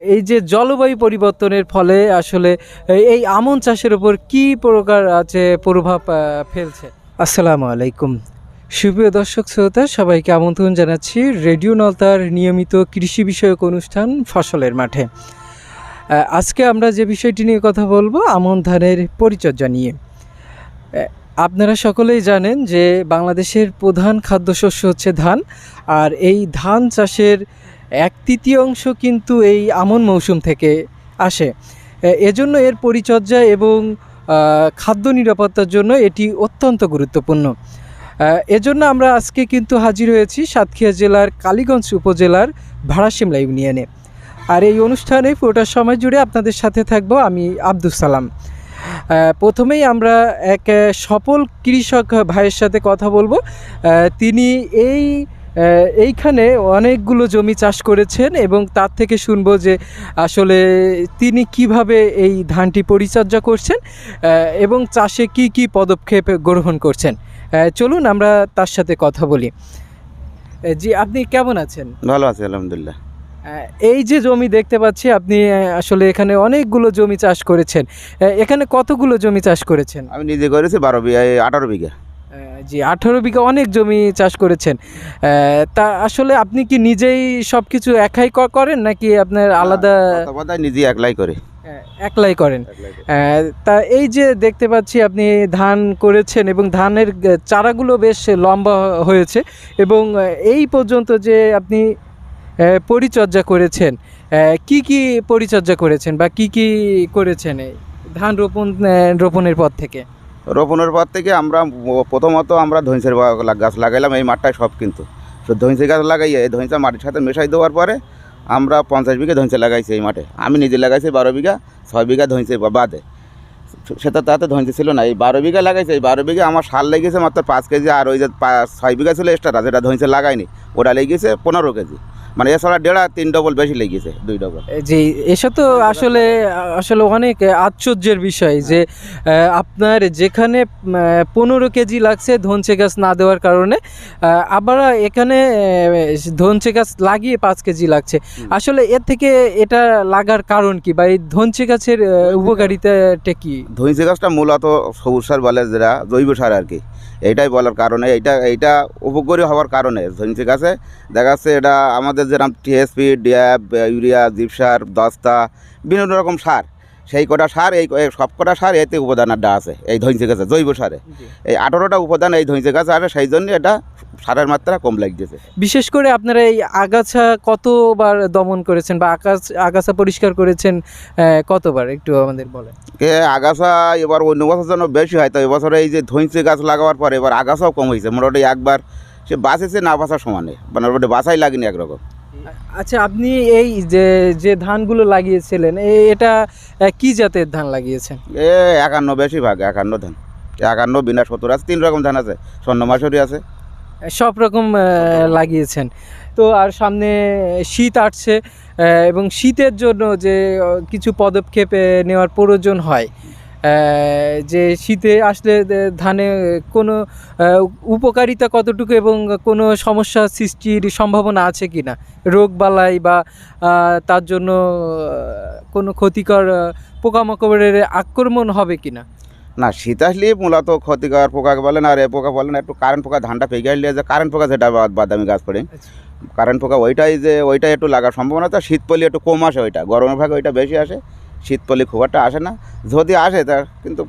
এই যে জলবায়ু পরিবর্তনের ফলে আসলে এই- আমন চাষের উপর কি প্রকার আছে প্রভাব ফেলছে? আসসালামু আলাইকুম। সুপ্রিয় দর্শক শ্রোতা সবাইকে আমন্ত্রণ জানাচ্ছি রেডিও নলতার নিয়মিত কৃষি বিষয়ক অনুষ্ঠান ফসলের মাঠে। আজকে আমরা যে বিষয়টি নিয়ে কথা বলব আমন ধানের পরিচর্যা নিয়ে। আপনারা সকলেই জানেন যে বাংলাদেশের প্রধান খাদ্যশস্য হচ্ছে ধান আর এই ধান চাষের এক তৃতীয়াংশ কিন্তু এই আমন মৌসুম থেকে আসে। এজন্য এর পরিচর্যা এবং খাদ্য নিরাপত্তার জন্য এটি অত্যন্ত গুরুত্বপূর্ণ। এজন্য আমরা আজকে কিন্তু হাজির হয়েছি সাতক্ষীরা জেলার কালীগঞ্জ উপজেলার ভাড়াশিমলা ইউনিয়নে। আর এই অনুষ্ঠানে পুরোটা সময় জুড়ে আপনাদের সাথে থাকব আমি আব্দুল সালাম। প্রথমেই আমরা এক সফল কৃষক ভাইয়ের সাথে কথা বলব। তিনি এই এইখানে অনেকগুলো জমি চাষ করেছেন এবং তার থেকে শুনব যে আসলে তিনি কীভাবে এই ধানটি পরিচর্যা করছেন এবং চাষে কি কি পদক্ষেপ গ্রহণ করছেন। চলুন আমরা তার সাথে কথা বলি। জি আপনি কেমন আছেন? ভালো আছি আলহামদুলিল্লাহ। এই যে জমি দেখতে পাচ্ছি আপনি আসলে এখানে অনেকগুলো জমি চাষ করেছেন। এখানে কতগুলো জমি চাষ করেছেন? আমি নিজে করেছি বারো বিঘা আঠারো বিঘা। জি আঠারো বিঘা অনেক জমি চাষ করেছেন তা আসলে আপনি কি নিজেই সব কিছু একাই করেন নাকি আপনার আলাদা নিজে একলাই করে। একলাই করেন? তা এই যে দেখতে পাচ্ছি আপনি ধান করেছেন এবং ধানের চারাগুলো বেশ লম্বা হয়েছে এবং এই পর্যন্ত যে আপনি পরিচর্যা করেছেন কি কি পরিচর্যা করেছেন বা কি কি করেছেন এই ধান রোপণ রোপণের পর থেকে? রোপণের পর থেকে আমরা প্রথমত আমরা ধৈঁসের গাছ লাগাইলাম, এই মাঠটায় সব কিন্তু। ধৈঁসে গাছ লাগাইয়ে এই ধৈঁসা মাটির সাথে মেশাই দেওয়ার পরে আমরা পঞ্চাশ বিঘা ধৈঁসে লাগাইছি এই মাঠে। আমি নিজে লাগাইছি বারো বিঘা, ছয় বিঘা ধৈঁসে বাদে। সেটা তাতে ধৈঁসে ছিল না, এই বারো বিঘা লাগাইছে, এই বারো বিঘা আমার সার লেগেছে মাত্র পাঁচ কেজি আর ওই যে ছয় বিঘা ছিল এক্সট্রা যেটা ধৈঁসে লাগাইনি, ওটা লেগেছে পনেরো কেজি। মানে এছাড়া দেড়া তিন ডবল বেশি লেগেছে দুই ডবল জি এসব তো আসলে আসলে অনেক আশ্চর্যের বিষয় যে আপনার যেখানে পনেরো কেজি লাগছে ধনচে গাছ না দেওয়ার কারণে আবার এখানে ধনচে গাছ লাগিয়ে পাঁচ কেজি লাগছে। আসলে এর থেকে এটা লাগার কারণ কি? বা এই ধনচে গাছের উপকারিতাটা কি? ধইঁচে গাছটা মূলত সবুজ সার বলে যেটা জৈব সার আর কি। এইটাই বলার কারণে এইটা এইটা উপকারী হওয়ার কারণে ধইঁচে গাছে দেখা যাচ্ছে এটা আমাদের যেরকম টিএসপি ডিএফ ইউরিয়া জিপসার দস্তা বিভিন্ন রকম সার। সেই কটা সার এই সব কটা সার এতে উপাদানটা আছে এই ধইঁচে গাছে জৈব সারে। এই আঠারোটা উপাদান এই ধইঁচে গাছে আছে সেই জন্য এটা সারের মাত্রা কম লাগতেছে। বিশেষ করে আপনারা এই আগাছা কতবার দমন করেছেন বা আকাশ আগাছা পরিষ্কার করেছেন কতবার? একটু আমাদের বলেন। এ আগাছা এবার অন্য বছর জন্য বেশি হয় তো এবছর এই যে ধইঁচে গাছ লাগাবার পরে এবার আগাছাও কম হয়েছে। মোটামুটি একবার সে বাঁচেছে না বাঁচার সমানে মানে বাছাই লাগেনি একরকম। আচ্ছা আপনি এই যে যে ধানগুলো লাগিয়েছিলেন এটা কি জাতের ধান লাগিয়েছেন? এ একান্ন বেশিরভাগ একান্ন ধান। একান্ন বিনা সত্তর আছে তিন রকম ধান আছে স্বর্ণ মাসুরি আছে। সব রকম লাগিয়েছেন। তো আর সামনে শীত আসছে এবং শীতের জন্য যে কিছু পদক্ষেপ নেওয়ার প্রয়োজন হয় যে শীতে আসলে ধানে কোনো উপকারিতা কতটুকু এবং কোনো সমস্যা সৃষ্টির সম্ভাবনা আছে কি না রোগ বালাই বা তার জন্য কোনো ক্ষতিকর পোকামাকড়ের আক্রমণ হবে কি না না শীত আসলে মূলত ক্ষতিকর পোকা বলেন আর এ পোকা বলেন একটু কারেন্ট পোকা ধানটা পেকে আসলে যে কারেন্ট পোকা সেটা বাদ- বাদামি গাছ পড়ে আচ্ছা। কারেন্ট পোকা ওইটাই যে ওইটাই একটু লাগার সম্ভাবনা তো শীত পলি একটু কম আসে ওইটা গরমের ভাগে ওইটা বেশি আসে। শীত পলি খুব একটা আসে না। যদি আসে তার কিন্তু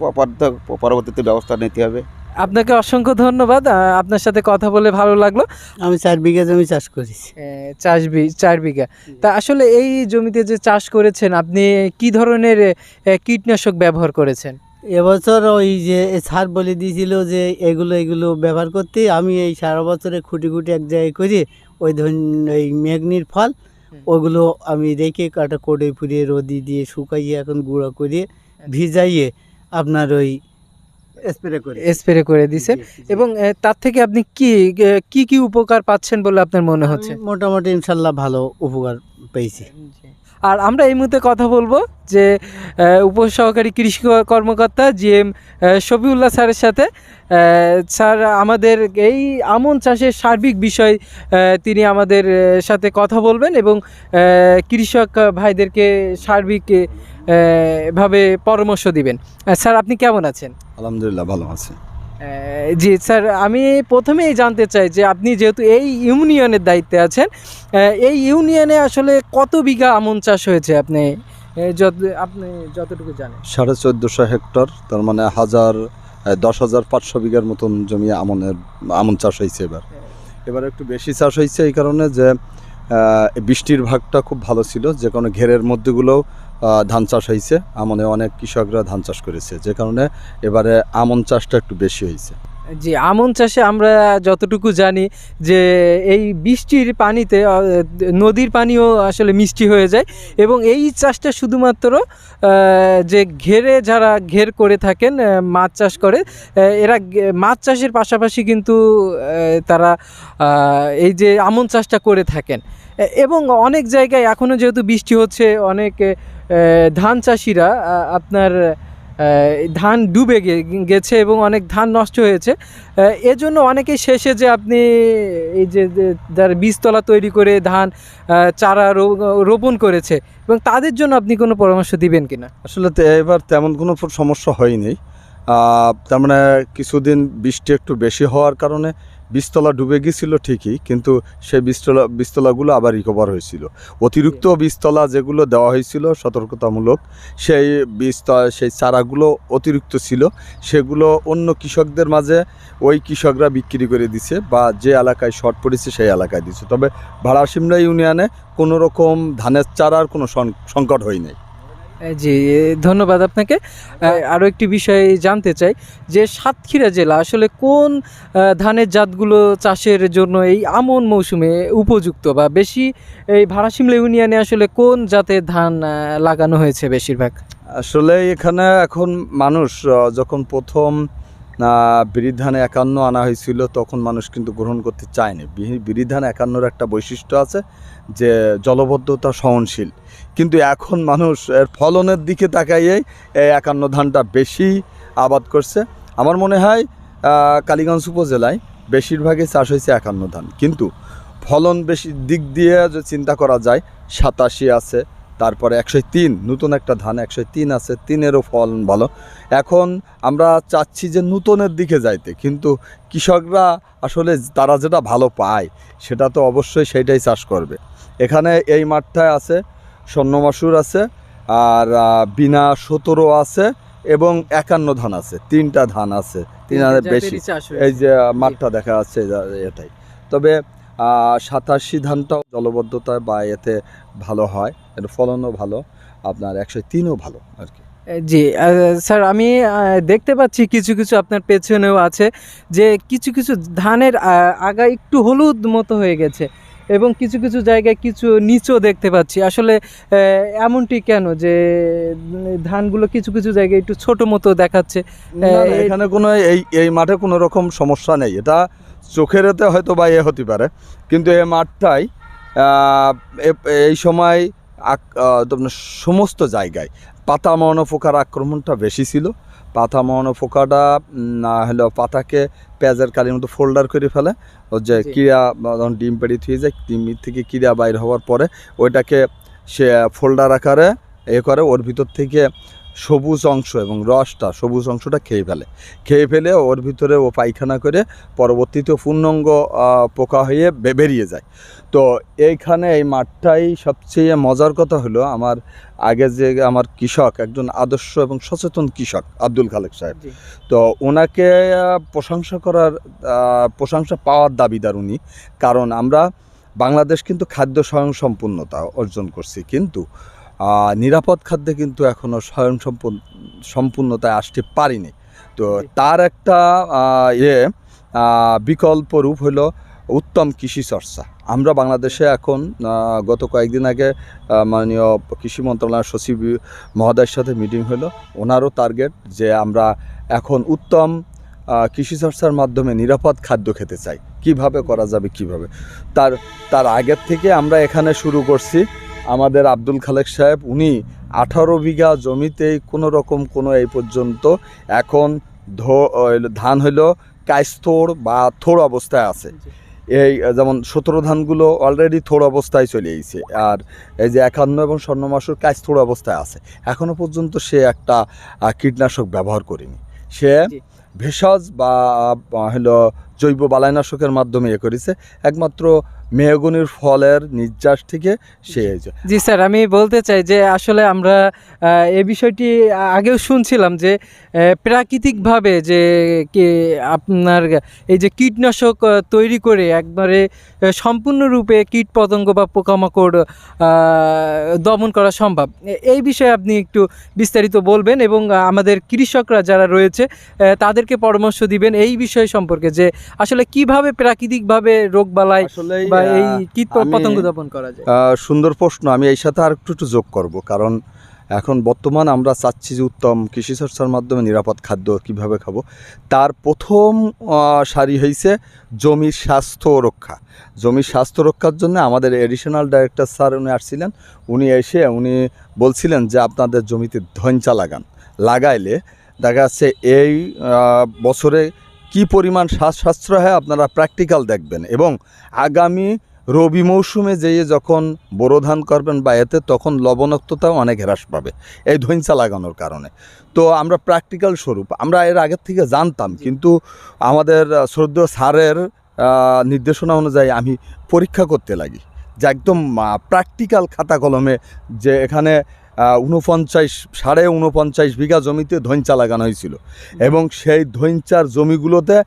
পরবর্তীতে ব্যবস্থা নিতে হবে। আপনাকে অসংখ্য ধন্যবাদ। আপনার সাথে কথা বলে ভালো লাগল। আমি চার বিঘা জমি চাষ করেছি। চাষ বি- চার বিঘা। তা আসলে এই জমিতে যে চাষ করেছেন আপনি কি ধরনের কীটনাশক ব্যবহার করেছেন? এবছর ওই যে সার বলে দিয়েছিল যে এগুলো এগুলো ব্যবহার করতে আমি এই সারা বছরে খুঁটি খুঁটি এক জায়গায় করি ওই ধরুন ওই মেঘনির ফল ওগুলো আমি রেখে কাটা কোড়ে ফুরিয়ে রোদি দিয়ে শুকাইয়ে এখন গুঁড়ো করে ভিজাইয়ে আপনার ওই স্প্রে করে। স্প্রে করে দিচ্ছেন এবং তার থেকে আপনি কি কি কি উপকার পাচ্ছেন বলে আপনার মনে হচ্ছে? মোটামুটি ইনশাল্লাহ ভালো উপকার পেয়েছি। আর আমরা এই মুহূর্তে কথা বলব যে উপসহকারী কৃষি কর্মকর্তা জি এম শফিউল্লাহ স্যারের সাথে। স্যার আমাদের এই আমন চাষের সার্বিক বিষয় তিনি আমাদের সাথে কথা বলবেন এবং কৃষক ভাইদেরকে সার্বিক ভাবে পরামর্শ দিবেন। স্যার আপনি কেমন আছেন? আলহামদুলিল্লাহ ভালো আছি। আহ, জি, স্যার, আমি প্রথমেই জানতে চাই যে আপনি যেহেতু এই ইউনিয়নের দায়িত্বে আছেন এই ইউনিয়নে আসলে কত বিঘা আমন চাষ হয়েছে আপনি? যত, আপনি যতটুকু জানেন। সাড়ে চোদ্দোশো হেক্টর, তার মানে হাজার দশ হাজার পাঁচশো বিঘার মতন জমি আমনের, আমন চাষ হয়েছে এবার। এবার একটু বেশি চাষ হয়েছে এই কারণে যে বৃষ্টির ভাগটা খুব ভালো ছিল, যে কোনো ঘেরের মধ্যেগুলোও ধান চাষ হয়েছে। আমনে অনেক কৃষকরা ধান চাষ করেছে, যে কারণে এবারে আমন চাষটা একটু বেশি হয়েছে। জি, আমন চাষে আমরা যতটুকু জানি যে এই বৃষ্টির পানিতে নদীর পানিও আসলে মিষ্টি হয়ে যায় এবং এই চাষটা শুধুমাত্র যে ঘেরে যারা ঘের করে থাকেন মাছ চাষ করে এরা মাছ চাষের পাশাপাশি কিন্তু তারা এই যে আমন চাষটা করে থাকেন। এবং অনেক জায়গায় এখনও যেহেতু বৃষ্টি হচ্ছে, অনেক ধান চাষিরা আপনার ধান ডুবে গেছে এবং অনেক ধান নষ্ট হয়েছে। এজন্য অনেকে শেষে যে আপনি এই যে যার বীজতলা তৈরি করে ধান চারা রোপণ করেছে, এবং তাদের জন্য আপনি কোনো পরামর্শ দিবেন কিনা আসলে এবার তেমন কোনো সমস্যা হয়নি। তার মানে কিছুদিন বৃষ্টি একটু বেশি হওয়ার কারণে বীজতলা ডুবে গিয়েছিল ঠিকই কিন্তু সেই বীজতলা বীজতলাগুলো আবার রিকভার হয়েছিল। অতিরিক্ত বীজতলা যেগুলো দেওয়া হয়েছিল সতর্কতামূলক সেই বীজতলা সেই চারাগুলো অতিরিক্ত ছিল। সেগুলো অন্য কৃষকদের মাঝে ওই কৃষকরা বিক্রি করে দিছে বা যে এলাকায় শর্ট পড়েছে সেই এলাকায় দিছে। তবে ভাড়া সিমলা ইউনিয়নে কোনো রকম ধানের চারার কোনো সংকট হয়নি আহ, জি ধন্যবাদ আপনাকে। আরও একটি বিষয় জানতে চাই যে সাতক্ষীরা জেলা আসলে কোন ধানের জাতগুলো চাষের জন্য এই আমন মৌসুমে উপযুক্ত? বা বেশি এই ভাড়াসিমলা ইউনিয়নে আসলে কোন জাতের ধান লাগানো হয়েছে বেশিরভাগ? আসলে এখানে এখন মানুষ যখন প্রথম বিরিধান একান্ন আনা হয়েছিল, তখন মানুষ কিন্তু গ্রহণ করতে চায়নি। বিরিধান একান্নর একটা বৈশিষ্ট্য আছে যে জলবদ্ধতা সহনশীল। কিন্তু এখন মানুষ এর ফলনের দিকে তাকাইয়েই এই একান্ন ধানটা বেশি আবাদ করছে। আমার মনে হয় কালীগঞ্জ উপজেলায় বেশিরভাগই চাষ হয়েছে একান্ন ধান। কিন্তু ফলন বেশি দিক দিয়ে যে চিন্তা করা যায়, সাতাশি আছে, তারপরে একশো তিন, নতুন একটা ধান একশো তিন আছে, তিনেরও ফলন ভালো। এখন আমরা চাচ্ছি যে নূতনের দিকে যাইতে, কিন্তু কৃষকরা আসলে তারা যেটা ভালো পায়, সেটা তো অবশ্যই সেইটাই চাষ করবে। এখানে এই মাঠটায় আছে স্বর্ণমাসুর আছে আর বিনা সতেরো আছে এবং একান্ন ধান আছে তিনটা ধান আছে তিন হাজার বেশি। এই যে মাঠটা দেখা যাচ্ছে এটাই। তবে সাতাশি ধানটাও জলবদ্ধতায় বা এতে ভালো হয় এর ফলনও ভালো আপনার একশো তিনও ভালো আর কি। জি স্যার আমি দেখতে পাচ্ছি কিছু কিছু আপনার পেছনেও আছে যে কিছু কিছু ধানের আগা একটু হলুদ মতো হয়ে গেছে। এবং কিছু কিছু জায়গায় কিছু নিচও দেখতে পাচ্ছি। আসলে এমনটি কেন যে ধানগুলো কিছু কিছু জায়গায় একটু ছোট মতো দেখাচ্ছে? এখানে কোনো এই এই মাঠে কোনো রকম সমস্যা নেই। এটা চোখের এতে হয়তো বা এ হতে পারে। কিন্তু এই মাঠটাই এই সময় সমস্ত জায়গায় পাতা মহানো পোকার আক্রমণটা বেশি ছিল। পাতা মহানো পোকাটা হলো পাতাকে পেঁয়াজের কালির মতো ফোল্ডার করে ফেলে ওর যে। কিরা যখন ডিম পেড়ি থুয়ে যায় ডিম থেকে কিরা বাইর হওয়ার পরে ওইটাকে সে ফোল্ডার আকারে এ করে ওর ভিতর থেকে সবুজ অংশ এবং রসটা সবুজ অংশটা খেয়ে ফেলে। খেয়ে ফেলে ওর ভিতরে ও পায়খানা করে পরবর্তীতে পূর্ণাঙ্গ পোকা হয়ে বেরিয়ে যায়। তো এইখানে এই মাঠটাই সবচেয়ে মজার কথা হলো আমার আগে যে আমার কৃষক একজন আদর্শ এবং সচেতন কৃষক আব্দুল খালেক সাহেব। তো ওনাকে প্রশংসা করার প্রশংসা পাওয়ার দাবিদার উনি। কারণ আমরা বাংলাদেশ কিন্তু খাদ্য স্বয়ংসম্পূর্ণতা অর্জন করছি। কিন্তু নিরাপদ খাদ্যে কিন্তু এখনও স্বয়ং সম্পূর্ণ সম্পূর্ণতায় আসতে পারিনি। তো তার একটা ইয়ে বিকল্প রূপ হলো উত্তম কৃষি চর্চা। আমরা বাংলাদেশে এখন গত কয়েকদিন আগে মাননীয় কৃষি মন্ত্রণালয়ের সচিব মহোদয়ের সাথে মিটিং হলো। ওনারও টার্গেট যে আমরা এখন উত্তম কৃষি চর্চার মাধ্যমে নিরাপদ খাদ্য খেতে চাই। কীভাবে করা যাবে কীভাবে? তার তার আগের থেকে আমরা এখানে শুরু করছি। আমাদের আব্দুল খালেক সাহেব উনি আঠারো বিঘা জমিতেই কোনো রকম কোনো এই পর্যন্ত এখন ধান হইল কাইস্তোর বা থোড় অবস্থায় আছে। এই যেমন সতেরো ধানগুলো অলরেডি থোড় অবস্থায় চলে এসেছে। আর এই যে একান্ন এবং স্বর্ণমাসুর কাজ থোড় অবস্থায় আছে। এখনও পর্যন্ত সে একটা কীটনাশক ব্যবহার করেনি। সে। ভেষজ বা হলো জৈব বালাইনাশকের মাধ্যমে এ করেছে। একমাত্র মেহগনির ফলের নির্যাস থেকে সে জি। স্যার আমি বলতে চাই যে আসলে আমরা এ বিষয়টি আগেও শুনছিলাম যে প্রাকৃতিকভাবে যে কি আপনার এই যে কীটনাশক তৈরি করে একবারে সম্পূর্ণরূপে কীট পতঙ্গ বা পোকামাকড় দমন করা সম্ভব। এই বিষয়ে আপনি একটু বিস্তারিত বলবেন এবং আমাদের কৃষকরা যারা রয়েছে আহ, তাদেরকে পরামর্শ দিবেন এই বিষয় সম্পর্কে যে আসলে কীভাবে প্রাকৃতিকভাবে রোগবালাই আসলে বা এই কীট পতঙ্গ দমন করা যায়? সুন্দর প্রশ্ন। আমি এই সাথে আর একটু একটু যোগ করব কারণ এখন বর্তমান আমরা চাচ্ছি যে উত্তম কৃষি চর্চার মাধ্যমে নিরাপদ খাদ্য কীভাবে খাব। তার প্রথম সারি হয়েছে জমির স্বাস্থ্য রক্ষা। জমির স্বাস্থ্য রক্ষার জন্য আমাদের এডিশনাল ডাইরেক্টর স্যার উনি আসছিলেন। উনি এসে উনি বলছিলেন যে আপনাদের জমিতে ধনচা লাগান। লাগাইলে দেখা যাচ্ছে এই বছরে কি পরিমাণ শ্বাস সাশ্রয় হয় আপনারা প্র্যাকটিক্যাল দেখবেন এবং আগামী রবি মৌসুমে যেয়ে যখন বোরো ধান করবেন বা এতে তখন লবণাক্ততাও অনেক হ্রাস পাবে এই ধৈঞ্চা লাগানোর কারণে। তো আমরা প্র্যাকটিক্যাল স্বরূপ আমরা এর আগের থেকে জানতাম কিন্তু আমাদের আহ, শ্রদ্ধেয় স্যারের নির্দেশনা অনুযায়ী আমি পরীক্ষা করতে লাগি। যে একদম প্র্যাকটিক্যাল খাতা কলমে যে এখানে উনপঞ্চাশ সাড়ে উনপঞ্চাশ বিঘা জমিতে ধৈঞ্চা লাগানো হয়েছিল। এবং সেই ধৈঞ্চার জমিগুলোতে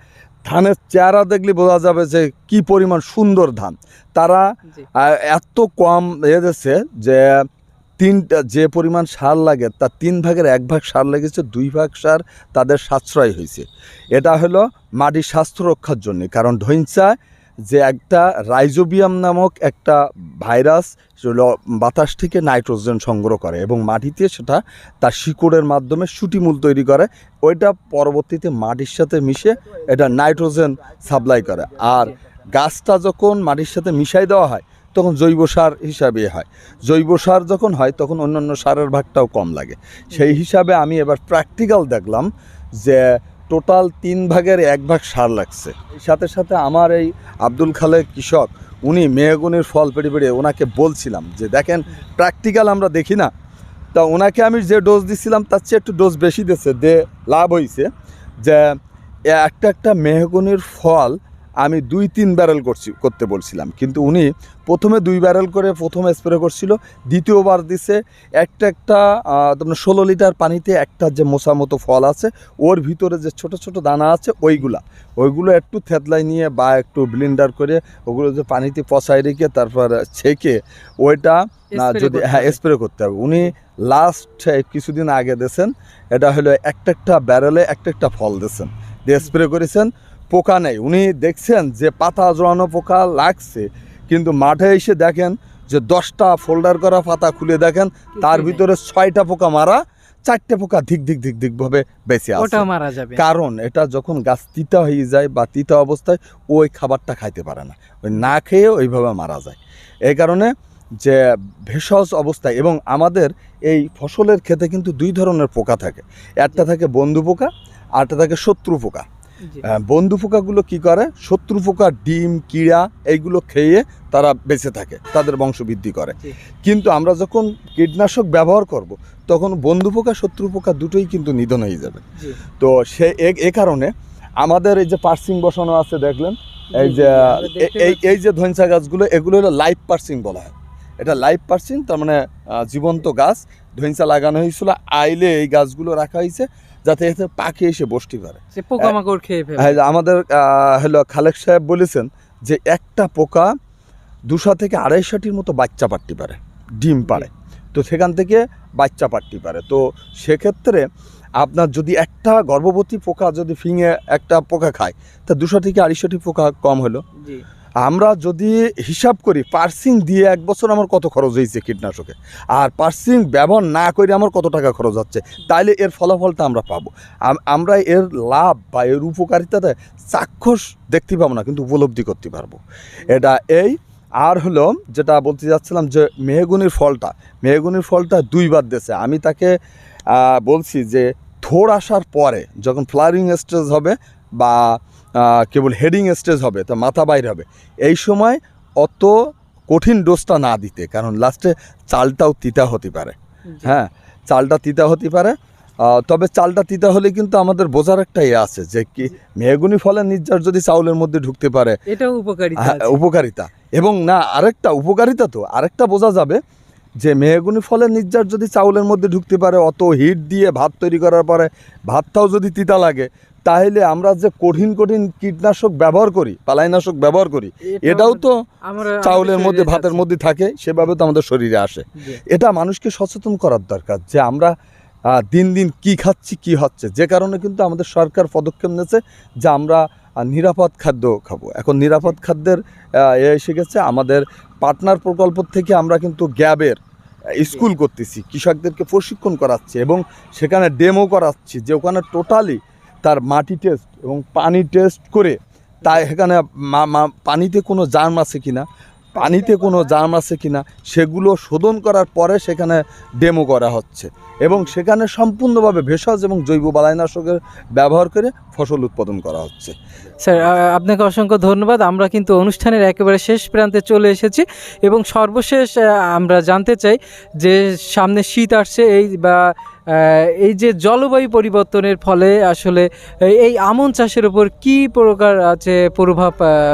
ধানের চেহারা দেখলে বোঝা যাবে যে কি পরিমাণ সুন্দর ধান। তারা এত কম এ দিচ্ছে যে তিনটা যে পরিমাণ সার লাগে তার তিন ভাগের এক ভাগ সার লেগেছে দুই ভাগ সার তাদের সাশ্রয় হয়েছে। এটা হলো মাটির স্বাস্থ্য রক্ষার জন্য কারণ ধৈঞ্চা যে একটা রাইজোবিয়াম নামক একটা ভাইরাস বাতাস থেকে নাইট্রোজেন সংগ্রহ করে এবং মাটিতে সেটা তার শিকড়ের মাধ্যমে সুটিমূল তৈরি করে। ওইটা পরবর্তীতে মাটির সাথে মিশে এটা নাইট্রোজেন সাপ্লাই করে। আর গাছটা যখন মাটির সাথে মিশাই দেওয়া হয়, তখন জৈব সার হিসাবে হয়। জৈব সার যখন হয়, তখন অন্যান্য সারের ভাগটাও কম লাগে। সেই হিসাবে আমি এবার প্র্যাকটিক্যাল দেখলাম যে টোটাল তিন ভাগের এক ভাগ সার লাগছে। সাথে সাথে আমার এই আব্দুল খালে কৃষক, উনি মেহগুনির ফল পেড়ে পেড়ে ওনাকে বলছিলাম যে, দেখেন প্র্যাকটিক্যাল আমরা দেখি না। তা ওনাকে আমি যে ডোজ দিছিলাম, তার চেয়ে একটু ডোজ বেশি দিয়েছে দে লাভ হয়েছে যে একটা একটা মেহগুনির ফল আমি দুই তিন ব্যারেল করছি করতে বলছিলাম। কিন্তু উনি প্রথমে দুই ব্যারেল করে প্রথমে স্প্রে করছিল দ্বিতীয়বার দিছে একটা একটা তোমার ষোলো লিটার পানিতে একটা যে মশা মতো ফল আছে ওর ভিতরে যে ছোট ছোট দানা আছে ওইগুলা। ওইগুলো একটু থেতলাই নিয়ে বা একটু ব্লিন্ডার করে ওগুলো যে পানিতে পচাই রেখে তারপর ছেঁকে ওইটা না যদি হ্যাঁ স্প্রে করতে হবে। উনি লাস্ট কিছুদিন আগে দিয়েছেন এটা হলো একটা একটা ব্যারেলে একটা একটা ফল দিয়েছেন। দিয়ে স্প্রে করেছেন পোকা নেই। উনি দেখছেন যে পাতা জড়ানো পোকা লাগছে কিন্তু মাঠে এসে দেখেন যে দশটা ফোল্ডার করা পাতা খুলে দেখেন তার ভিতরে ছয়টা পোকা মারা চারটে পোকা ধিক ধিক ধিক ধিক ভাবে বেঁচে আছে। ওটাও মারা যাবে। কারণ এটা যখন গাছ তিতা হয়ে যায় বা তিতা অবস্থায় ওই খাবারটা খাইতে পারে না। ওই না খেয়ে ওইভাবে মারা যায়। এই কারণে যে ভেষজ অবস্থায় এবং আমাদের এই ফসলের ক্ষেতে কিন্তু দুই ধরনের পোকা থাকে। একটা থাকে বন্ধু পোকা আরটা থাকে শত্রু পোকা। বন্ধু পোকাগুলো কি করে? শত্রু পোকা ডিম কিড়া এইগুলো খেয়ে তারা বেঁচে থাকে তাদের বংশবৃদ্ধি করে। কিন্তু আমরা যখন কীটনাশক ব্যবহার করব তখন বন্ধু পোকা শত্রু পোকা দুটোই কিন্তু নিধন হয়ে যাবে। তো সে এ- কারণে আমাদের এই যে পার্সিং বসানো আছে দেখলেন? এই যে এই এই যে ধনসা গাছগুলো এগুলো হলো লাইভ পার্সিং বলা হয়। এটা লাইভ পার্সিং তার মানে জীবন্ত গাছ। ধনসা লাগানো হয়েছিল আইলে এই গাছগুলো রাখা হয়েছে। যাতে এতে পাখি এসে বসতে পারে। পোকামাকড় খেয়ে ফেলে। হ্যাঁ, আমাদের হলো খালেক সাহেব বলেছেন যে একটা পোকা দুশো থেকে আড়াইশোটির মতো বাচ্চা পারতে পারে ডিম পারে তো সেখান থেকে বাচ্চা পারতে পারে। তো সেক্ষেত্রে আপনার যদি একটা গর্ভবতী পোকা যদি ফিঙে একটা পোকা খায় তা দুশো থেকে আড়াইশোটি পোকা কম হলো। জি। আমরা যদি হিসাব করি, পার্সিং দিয়ে এক বছর আমার কত খরচ হয়েছে কীটনাশকে? আর পার্সিং ব্যবহার না করে আমার কত টাকা খরচ হচ্ছে? তাইলে এর ফলাফলটা আমরা পাবো। আমরা এর লাভ বা এর উপকারিতাটা চাক্ষুষ দেখতে পাবো না, কিন্তু উপলব্ধি করতে পারব। এটা এই। আর হলো যেটা বলতে যাচ্ছিলাম যে মেহগুনির ফলটা মেহগুনির ফলটা দুইবার দিয়েছে। আমি তাকে বলছি যে থোড় আসার পরে যখন ফ্লারিং স্টেজ হবে বা কেবল হেডিং স্টেজ হবে তো মাথা বাইর হবে। এই সময় অত কঠিন ডোজটা না দিতে কারণ লাস্টে চালটাও তিতা হতে পারে। হ্যাঁ চালটা তিতা হতে পারে। তবে চালটা তিতা হলে কিন্তু আমাদের বোঝার একটা ইয়ে আছে যে কি মেহগুনি ফলের নির্যাস যদি চাউলের মধ্যে ঢুকতে পারে এটাও উপকারিতা হ্যাঁ, উপকারিতা। এবং না আরেকটা উপকারিতা তো আরেকটা বোঝা যাবে যে মেহগুনি ফলের নির্যাস যদি চাউলের মধ্যে ঢুকতে পারে অত হিট দিয়ে ভাত তৈরি করার পরে ভাতটাও যদি তিতা লাগে তাহলে আমরা যে কঠিন কঠিন কীটনাশক ব্যবহার করি পালাইনাশক ব্যবহার করি এটাও তো চাউলের মধ্যে ভাতের মধ্যে থাকে সেভাবে তো আমাদের শরীরে আসে। এটা মানুষকে সচেতন করার দরকার যে আমরা দিন দিন কি খাচ্ছি কি হচ্ছে। যে কারণে কিন্তু আমাদের সরকার পদক্ষেপ নিয়েছে যে আমরা নিরাপদ খাদ্য খাব। এখন নিরাপদ খাদ্যের এ এসে গেছে আমাদের পার্টনার প্রকল্প থেকে আমরা কিন্তু গ্যাবের স্কুল করতেছি কৃষকদেরকে প্রশিক্ষণ করাচ্ছি এবং সেখানে ডেমো করাচ্ছি যে ওখানে টোটালি তার মাটি টেস্ট এবং পানি টেস্ট করে তাই এখানে পানিতে কোনো জার্ম আছে কিনা, পানিতে কোনো জার্ম আছে কিনা, সেগুলো শোধন করার পরে সেখানে ডেমো করা হচ্ছে এবং সেখানে সম্পূর্ণভাবে ভেষজ এবং জৈব বালাইনাশকের ব্যবহার করে ফসল উৎপাদন করা হচ্ছে। স্যার আপনাকে অসংখ্য ধন্যবাদ। আমরা কিন্তু অনুষ্ঠানের একেবারে শেষ প্রান্তে চলে এসেছি এবং সর্বশেষ আমরা জানতে চাই যে সামনে শীত আসছে এই বা এই যে জলবায়ু পরিবর্তনের ফলে আসলে এই- আমন চাষের উপর কি প্রকার আছে প্রভাব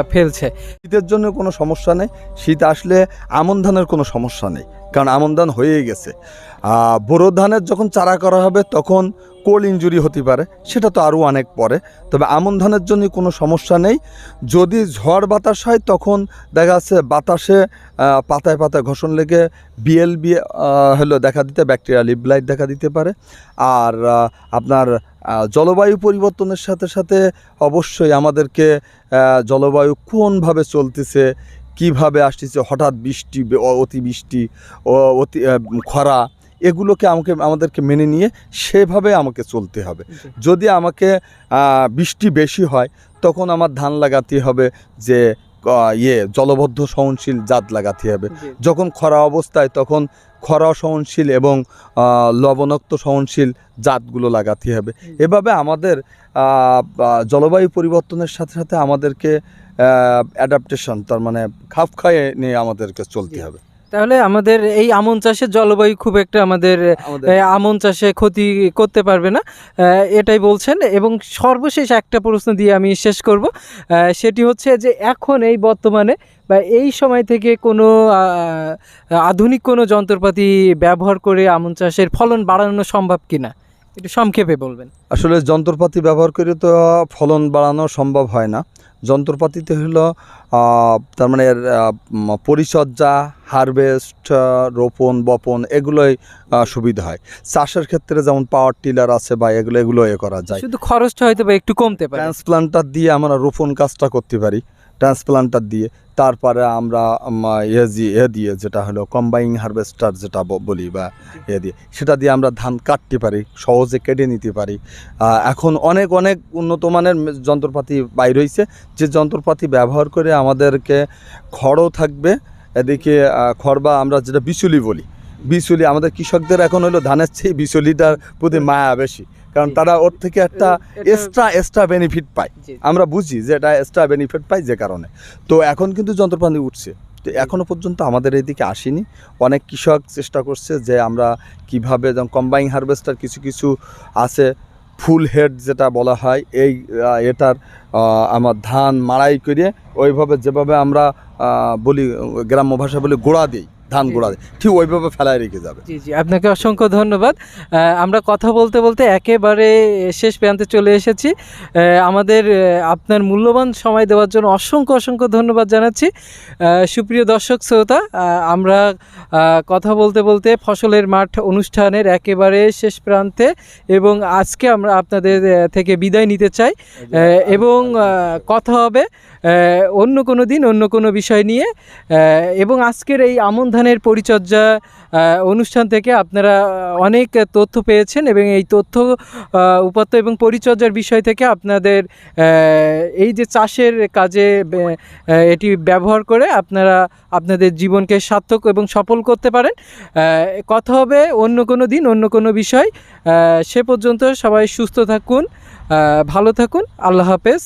ফেলছে? শীতের জন্য কোনো সমস্যা নেই। শীত আসলে আমন ধানের কোনো সমস্যা নেই। কারণ আমন ধান হয়েই গেছে। বোরো ধানের যখন চারা করা হবে, তখন কোল ইঞ্জুরি হতে পারে, সেটা তো আরও অনেক পরে। তবে আমন ধানের জন্য কোনো সমস্যা নেই। যদি ঝড় বাতাস হয়, তখন দেখা যাচ্ছে বাতাসে পাতায় পাতায় ঘষণ লেগে বিএল বিএলবি হলো দেখা দিতে, ব্যাকটেরিয়া লিবলাইট দেখা দিতে পারে। আর আপনার জলবায়ু পরিবর্তনের সাথে সাথে অবশ্যই আমাদেরকে জলবায়ু কোনভাবে চলতেছে কীভাবে আসতেছে? হঠাৎ বৃষ্টি অতি বৃষ্টি অতি খরা এগুলোকে আমাকে আমাদেরকে মেনে নিয়ে সেভাবে আমাকে চলতে হবে। যদি আমাকে বৃষ্টি বেশি হয় তখন আমার ধান লাগাতে হবে যে ইয়ে জলবদ্ধ সহনশীল জাত লাগাতে হবে। যখন খরা অবস্থায় তখন খরা সহনশীল এবং লবণাক্ত সহনশীল জাতগুলো লাগাতে হবে। এভাবে আমাদের জলবায়ু পরিবর্তনের সাথে সাথে আমাদেরকে অ্যাডাপ্টেশন তার মানে খাপ খাইয়ে নিয়ে আমাদেরকে চলতে হবে। তাহলে আমাদের এই আমন চাষের জলবায়ু খুব একটা আমাদের আমাদের। আমন চাষে ক্ষতি করতে পারবে না। এটাই বলছেন এবং সর্বশেষ একটা প্রশ্ন দিয়ে আমি শেষ করব। সেটি হচ্ছে যে এখন এই বর্তমানে বা এই সময় থেকে কোনো আধুনিক কোনো যন্ত্রপাতি ব্যবহার করে আমন চাষের ফলন বাড়ানো সম্ভব কিনা? একটু সংক্ষেপে বলবেন। আসলে যন্ত্রপাতি ব্যবহার করে তো ফলন বাড়ানো সম্ভব হয় না। যন্ত্রপাতিতে হলো তার মানে পরিচর্যা হারভেস্ট রোপণ বপন এগুলোই সুবিধা হয়। চাষের ক্ষেত্রে যেমন পাওয়ার টিলার আছে বা এগুলো এগুলো এ করা যায়। শুধু খরচটা হয়তো বা একটু কমতে পারে। ট্রান্সপ্লান্টার দিয়ে আমরা রোপণ কাজটা করতে পারি। ট্রান্সপ্লান্টার দিয়ে তারপরে আমরা উম, ইয়ে এ দিয়ে যেটা হলো কম্বাইন হারভেস্টার যেটা বলি বা এ দিয়ে সেটা দিয়ে আমরা ধান কাটতে পারি সহজে কেটে নিতে পারি। এখন অনেক অনেক উন্নত মানের যন্ত্রপাতি বাইর হয়েছে যে যন্ত্রপাতি ব্যবহার করে আমাদেরকে খড়ও থাকবে এদিকে খড় বা আমরা যেটা বিচুলি বলি বিচুলি আমাদের কৃষকদের এখন হলো ধানের চেয়ে বিচুলিটার প্রতি মায়া বেশি। কারণ তারা ওর থেকে একটা এক্সট্রা এক্সট্রা বেনিফিট পায়। আমরা বুঝি যে এটা এক্সট্রা বেনিফিট পাই যে কারণে। তো এখন কিন্তু যন্ত্রপাতি উঠছে। তো এখনও পর্যন্ত আমাদের এদিকে আসেনি। অনেক কৃষক চেষ্টা করছে যে আমরা কীভাবে যেমন কম্বাইন হারভেস্টার কিছু কিছু আছে ফুল হেড যেটা বলা হয় এই এটার আমার ধান মাড়াই করে ওইভাবে যেভাবে আমরা বলি গ্রাম্য ভাষা বলি গোড়া দিই। ধান গোড়া ঠিক ওইভাবে ফেলায় রেখে যাবে। জি জি আপনাকে অসংখ্য ধন্যবাদ। আমরা কথা বলতে বলতে একেবারে শেষ প্রান্তে চলে এসেছি। আমাদের আপনার মূল্যবান সময় দেওয়ার জন্য অসংখ্য অসংখ্য ধন্যবাদ জানাচ্ছি। সুপ্রিয় দর্শক শ্রোতা আমরা কথা বলতে বলতে ফসলের মাঠ অনুষ্ঠানের একেবারে শেষ প্রান্তে এবং আজকে আমরা আপনাদের থেকে বিদায় নিতে চাই। এবং কথা হবে অন্য কোনো দিন, অন্য কোনো বিষয় নিয়ে এবং আজকের এই আমন ধানের পরিচর্যা অনুষ্ঠান থেকে আপনারা অনেক তথ্য পেয়েছেন এবং এই তথ্য উপাত্ত এবং পরিচর্যার বিষয় থেকে আপনাদের এই যে চাষের কাজে এটি ব্যবহার করে আপনারা আপনাদের জীবনকে সার্থক এবং সফল করতে পারেন। কথা হবে অন্য কোনো দিন, অন্য কোনো বিষয়। সে পর্যন্ত সবাই সুস্থ থাকুন ভালো থাকুন। আল্লাহ হাফেজ।